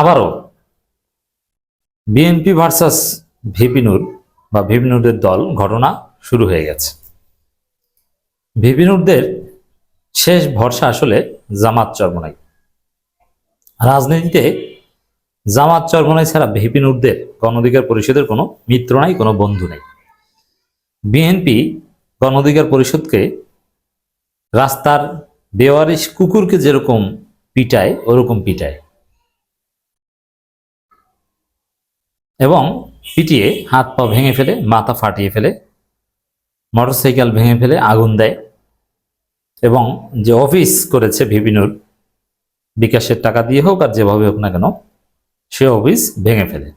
আবারও BNP versus ভিপিনুর বা ভিপিনুরদের দল ঘটনা শুরু হয়ে গেছে। ভিপিনুরদের শেষ ভরসা আসলে জামাত চরমনাই। রাজনীতিতে জামাত চরমনাই ছাড়া ভিপিনুরদের গণঅধিকার পরিষদের কোনো মিত্র নাই, কোনো বন্ধু নেই। বিএনপি গণঅধিকার পরিষদকে রাস্তার বেওয়ারিশ কুকুরকে যেরকম পিটায়, ওরকম পিটায়। এবং পিটিয়ে হাত পা ভেঙে ফেলে, মাথা ফাটিয়ে ফেলে, মোটরসাইকেল ভেঙে ফেলে, আগুন দেয় এবং যে অফিস করেছে ভিপিনুর, বিকাশের টাকা দিয়ে হোক আর যেভাবে হোক না কেন, সে অফিস ভেঙে ফেলে।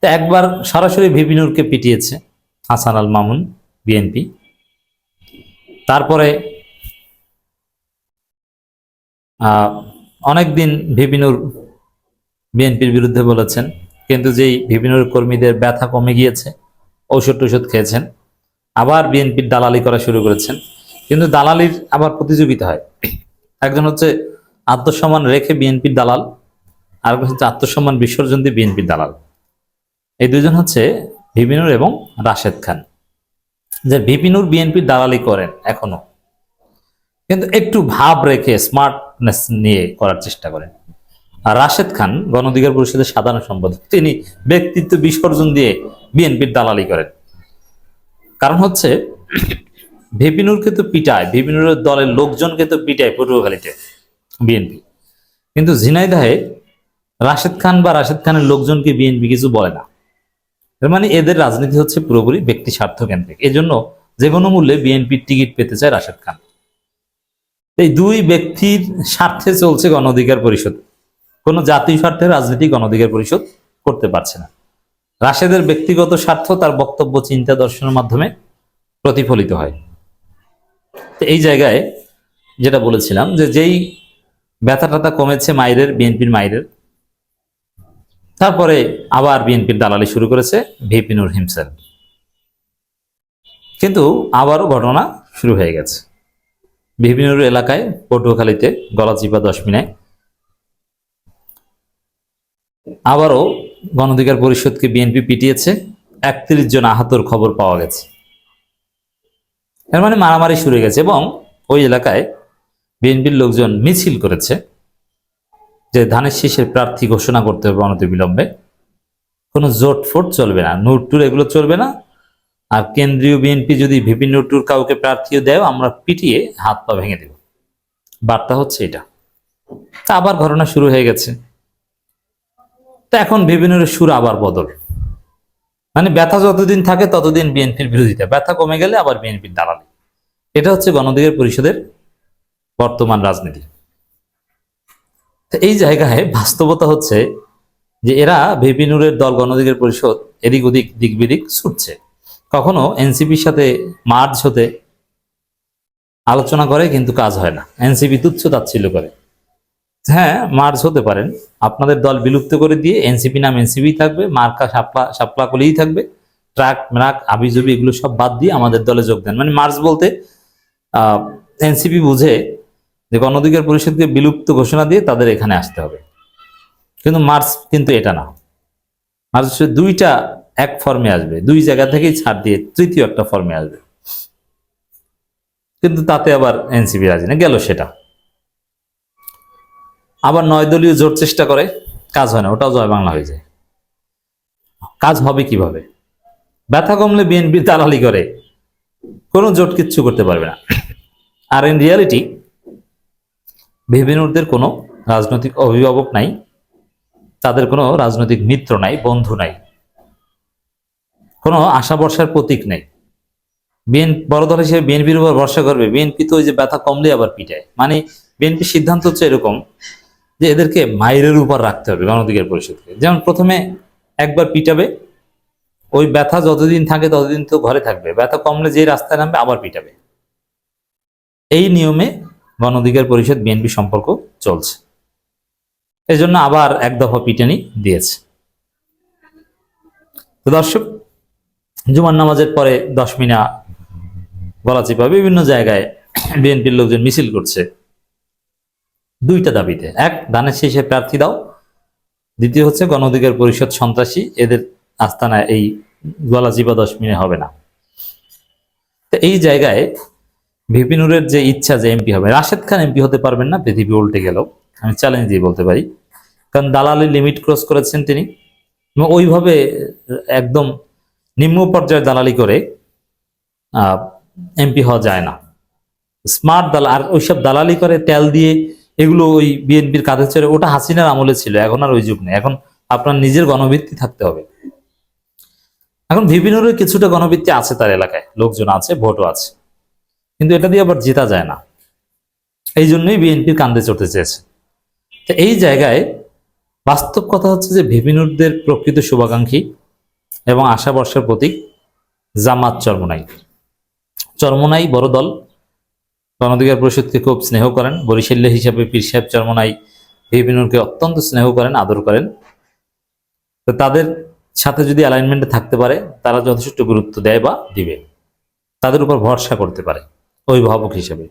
তো একবার সরাসরি ভিপিনুরকে পিটিয়েছে হাসান আল মামুন, বিএনপি। তারপরে অনেকদিন ভিপিনুর বিএনপির বিরুদ্ধে বলেছেন, কিন্তু যেই বিভিন্নর কর্মীদের ব্যথা কমে গিয়েছে, ঔষধ টৌষধ খেয়েছেন, আবার বিএনপির দালালি করা শুরু করেছেন, কিন্তু দালালির আবার প্রতিযোগিতা হয়। একজন হচ্ছে আত্মসম্মান রেখে বিএনপির দালাল আর হচ্ছে আত্মসম্মান বিসর্জন দিয়ে বিএনপির দালাল। এই দুজন হচ্ছে ভিপিনুর এবং রাশেদ খান, যে ভিপিনুর বিএনপির দালালি করেন এখনও, কিন্তু একটু ভাব রেখে স্মার্টনেস নিয়ে করার চেষ্টা করেন। রাশেদ খান গণ অধিকার পরিষদের সাধারণ সম্পাদক। তিনি ব্যক্তিত্ব বিসর্জন দিয়ে বিএনপির দালালি করেন। কারণ হচ্ছে, ভিপিনুরকে তো পিটায়, ভিপিনুরের দলের লোকজনকে তো পিটায় পটুয়াখালীতে বিএনপি। কিন্তু ঝিনাইদাহে রাশেদ খান বা রাশেদ খানের লোকজনকে বিএনপি কিছু বলে না। এর মানে এদের রাজনীতি হচ্ছে পুরোপুরি ব্যক্তি স্বার্থ কেন্দ্রিক। এই জন্য যে কোনো মূল্যে বিএনপির টিকিট পেতে চায় রাশেদ খান। এই দুই ব্যক্তির স্বার্থে চলছে গণ অধিকার পরিষদ। কোনো জাতীয় স্বার্থে রাজনীতি গণঅধিকার পরিষদ করতে পারছে না। রাশেদের ব্যক্তিগত স্বার্থ তার বক্তব্য, চিন্তা, দর্শনের মাধ্যমে প্রতিফলিত হয়। তো এই জায়গায় যেটা বলেছিলাম যে যেই ব্যথা টাথা কমেছে মাইরের, বিএনপির মাইরের, তারপরে আবার বিএনপির দালালি শুরু করেছে ভিপিনুর হিমসেল কিন্তু আবারও ঘটনা শুরু হয়ে গেছে। ভিপিনুর এলাকায় পটুয়াখালীতে গলাচিপা দশমিনায় আবারও গণঅধিকার পরিষদকে বিএনপি পিটিয়েছে, একত্রিশ জন আহতর খবর পাওয়া গেছে। এর মানে মারামারি শুরু গেছে এবং ওই এলাকায় বিএনপির লোকজন মিছিল করেছে যে ধানের শীষের প্রার্থী ঘোষণা করতে হবে অনতি বিলম্বে। কোনো জোট ফোট চলবে না নূর টুর এগুলো চলবে না। আর কেন্দ্রীয় বিএনপি যদি বিভিন্ন টুর কাউকে প্রার্থীও দেয়, আমরা পিটিয়ে হাত পা ভেঙে দেব। বার্তা হচ্ছে এটা। আবার ঘটনা শুরু হয়ে গেছে। তা এখন বিভিন্ন সুর আবার বদল। মানে ব্যথা যতদিন থাকে ততদিন বিএনপির বিরোধিতা। ব্যথা কমে গেলে আবার বিএনপির দালালি। এটা হচ্ছে গণঅধিকার পরিষদের বর্তমান রাজনীতি। এই জায়গায় বাস্তবতা হচ্ছে যে এরা ভিপিনুরের দল গণঅধিকার পরিষদ এদিক ওদিক, দিক বিদিক ছুটছে। কখনো এনসিপির সাথে মার্চ হতে আলোচনা করে কিন্তু কাজ হয় না। এনসিপি তুচ্ছ তাচ্ছিল্য করে। হ্যাঁ মার্চ হতে পারেন। আপনাদের দল বিলুপ্ত করে দিয়ে এনসিপি নাম এনসিপি থাকবে, মার্কা সাপলা সাপলা কলেই থাকবে। ট্রাক, ম্রাক, আবিজবি এগুলো সব বাদ দিয়ে আমাদের দলে যোগ দেন। মানে মার্চ বলতে এনসিপি বুঝে যে গণঅধিকার পরিষদকে বিলুপ্ত ঘোষণা দিয়ে তাদের এখানে আসতে হবে। কিন্তু মার্চ কিন্তু এটা না। মার্চ হচ্ছে দুইটা এক ফর্মে আসবে। দুই জায়গা থেকেই ছাড় দিয়ে তৃতীয় একটা ফর্মে আসবে। কিন্তু তাতে আবার এনসিপি রাজি না, গেল সেটা। আবার নয় দলীয় জোট চেষ্টা করে, কাজ হয় না, ওটাও জয় বাংলা হয়ে যায়। কাজ হবে কীভাবে? ব্যথা কমলে বিএনপি দালালি করে, কোনো জোট কিচ্ছু করতে পারবে না। আর ইন রিয়ালিটি বিভিন্নদের কোনো রাজনৈতিক অভিভাবক নাই, তাদের কোনো রাজনৈতিক মিত্র নাই, বন্ধু নাই, কোনো আশা ভরসার প্রতীক নেই। বিএন, বড় দল হিসেবে বিএনপির উপর ভরসা করবে, বিএনপি তো ওই যে ব্যথা কমলে আবার পিটায়। মানে বিএনপির সিদ্ধান্ত হচ্ছে এরকম যে এদেরকে মাইরের উপর রাখতে হবে গণঅধিকার পরিষদকে যেমন প্রথমে একবার পিটাবে, ওই ব্যথা যতদিন থাকে ততদিন তো ঘরে থাকবে। ব্যথা কমলে যে রাস্তায় নামবে আবার পিটাবে। এই নিয়মে গণঅধিকার পরিষদ বিএনপি সম্পর্ক চলছে। এই জন্য আবার এক দফা পিটানি দিয়েছে। তো দর্শক, জুমার নামাজের পরে দশ মিনা গলাচিপা বিভিন্ন জায়গায় বিএনপির লোকজন মিছিল করছে। দুইটা দাবিতে। এক, দানের শেষে প্রার্থী দাও। দ্বিতীয় হচ্ছে গণ অধিকার পরিষদ সন্ত্রাসী, এদের আস্তানায় এই গলা জিবা দশ মিনিট হবে না। তো এই জায়গায় ভিপিনুরের যে ইচ্ছা যে এমপি হবে, রাশেদ খান এমপি হতে পারবেন না, পৃথিবী উল্টে গেল। আমি চ্যালেঞ্জ দিয়ে বলতে পারি। কারণ দালালি লিমিট ক্রস করেছেন তিনি। ওইভাবে একদম নিম্ন পর্যায়ে দালালি করে এমপি হওয়া যায় না। স্মার্ট দালাল আর ওইসব দালালি করে তেল দিয়ে এগুলো ওই বিএনপির কাঁধে চড়ে ওটা হাসিনার আমলে ছিল, এখন আর ওই যুগ নেই। এখন আপনার নিজের গণভিত্তি থাকতে হবে। এখন বিভিন্নর কিছুটা গণভিত্তি আছে তার এলাকায়, লোকজন আছে, ভোটও আছে। কিন্তু এটা দিয়ে আবার জেতা যায় না। এই জন্যই বিএনপির কান্দে চড়তে চেয়েছে। তো এই জায়গায় বাস্তব কথা হচ্ছে যে বিভিন্নদের প্রকৃত শুভাকাঙ্ক্ষী এবং আশা বর্ষার প্রতীক জামাত চরমনাই। চরমনাই বড় দল গণধিকার পরিষদকে খুব স্নেহ করেন। বরিশাল্য হিসাবে পীর সাহেব চরমনাই বিভিন্নকে অত্যন্ত স্নেহ করেন, আদর করেন। তো তাদের সাথে যদি অ্যালাইনমেন্টে থাকতে পারে, তারা যথেষ্ট গুরুত্ব দেয় বা দিবে। তাদের উপর ভরসা করতে পারে, অভিভাবক হিসেবে।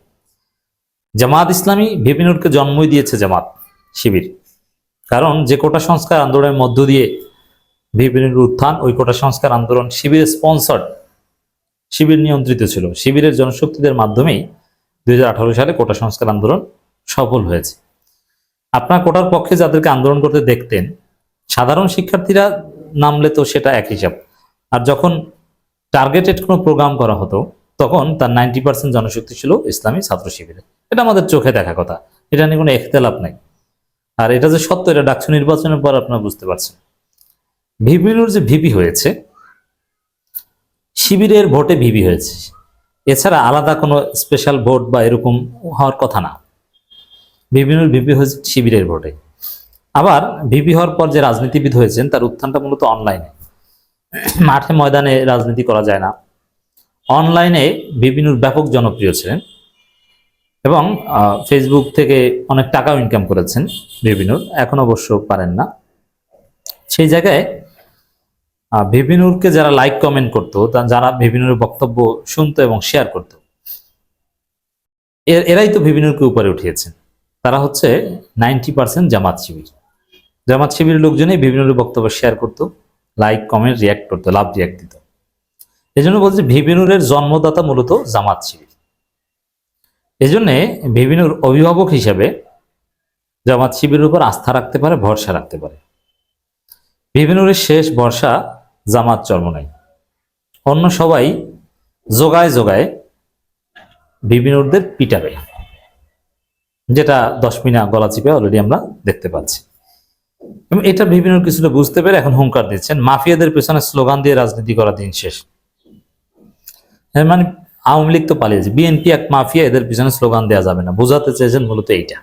জামাত ইসলামী ভিপিনুরকে জন্মই দিয়েছে জামাত শিবির। কারণ যে কোটা সংস্কার আন্দোলনের মধ্য দিয়ে ভিপিনুর উত্থান, ওই কোটা সংস্কার আন্দোলন শিবিরের স্পন্সর্ড শিবির নিয়ন্ত্রিত ছিল। শিবিরের জনশক্তিদের মাধ্যমেই দুই সালে কোটা সংস্কার আন্দোলন সফল হয়েছে। আপনার কোটার পক্ষে যাদেরকে আন্দোলন করতে দেখতেন, সাধারণ শিক্ষার্থীরা নামলে তো সেটা এক হিসাব। আর যখন টার্গেটেড কোনো প্রোগ্রাম করা হতো, তখন তার নাইনটি পার্সেন্ট জনশক্তি ছিল ইসলামী ছাত্র শিবিরে। এটা আমাদের চোখে দেখা কথা। এটা নিয়ে কোনো এখতেলাপ নাই। আর এটা যে সত্য, এটা ডাকসু নির্বাচনের পর আপনারা বুঝতে পারছেন। ভিপিনুর যে ভিপি হয়েছে, শিবিরের ভোটে ভিপি হয়েছে। এছাড়া আলাদা কোনো স্পেশাল ভোট বা এরকম হওয়ার কথা না। বিভিন্ন ভিপি শিবিরের ভোটে আবার ভিপি হওয়ার পর যে রাজনীতিবিদ হয়েছেন, তার উত্থানটা মূলত অনলাইনে মাঠে ময়দানে রাজনীতি করা যায় না। অনলাইনে বিভিন্নর ব্যাপক জনপ্রিয় ছিলেন এবং ফেসবুক থেকে অনেক টাকাও ইনকাম করেছেন বিভিন্নর এখন অবশ্য পারেন না। সেই জায়গায় আহ, ভিপিনুরকে যারা লাইক কমেন্ট করতো যারা ভিপিনুরের বক্তব্য শুনতো এবং শেয়ার করতো এরাই তো ভিপিনুরকে উপরে উঠিয়েছেন। তারা হচ্ছে নাইনটি পার্সেন্ট জামাত শিবির। জামাত শিবিরের লোকজনই ভিপিনুরের বক্তব্য শেয়ার করতো লাইক কমেন্ট রিয়াক্ট করতো লাভ রিয়াক্ট দিত। এই জন্য বলছে ভিপিনুরের জন্মদাতা মূলত জামাত শিবির। এই জন্যে ভিপিনুর অভিভাবক হিসেবে জামাত শিবিরের উপর আস্থা রাখতে পারে ভরসা রাখতে পারে। বিভিন্নরের শেষ ভরসা জামাত চর্মনাই অন্য সবাই যোগায় যোগায় বিভিন্নদের পিটাবে, যেটা দশ মিনা গলা চিপে অলরেডি আমরা দেখতে পাচ্ছি। এবং এটা বিভিন্ন কিছুটা বুঝতে পেরে এখন হুঙ্কার দিচ্ছেন, মাফিয়াদের পেছনে স্লোগান দিয়ে রাজনীতি করা দিন শেষ। মানে আওয়ামী লীগ তো পালিয়েছে, বিএনপি এক মাফিয়া এদের পিছনে স্লোগান দেওয়া যাবে না, বোঝাতে চেয়েছেন মূলত এইটা।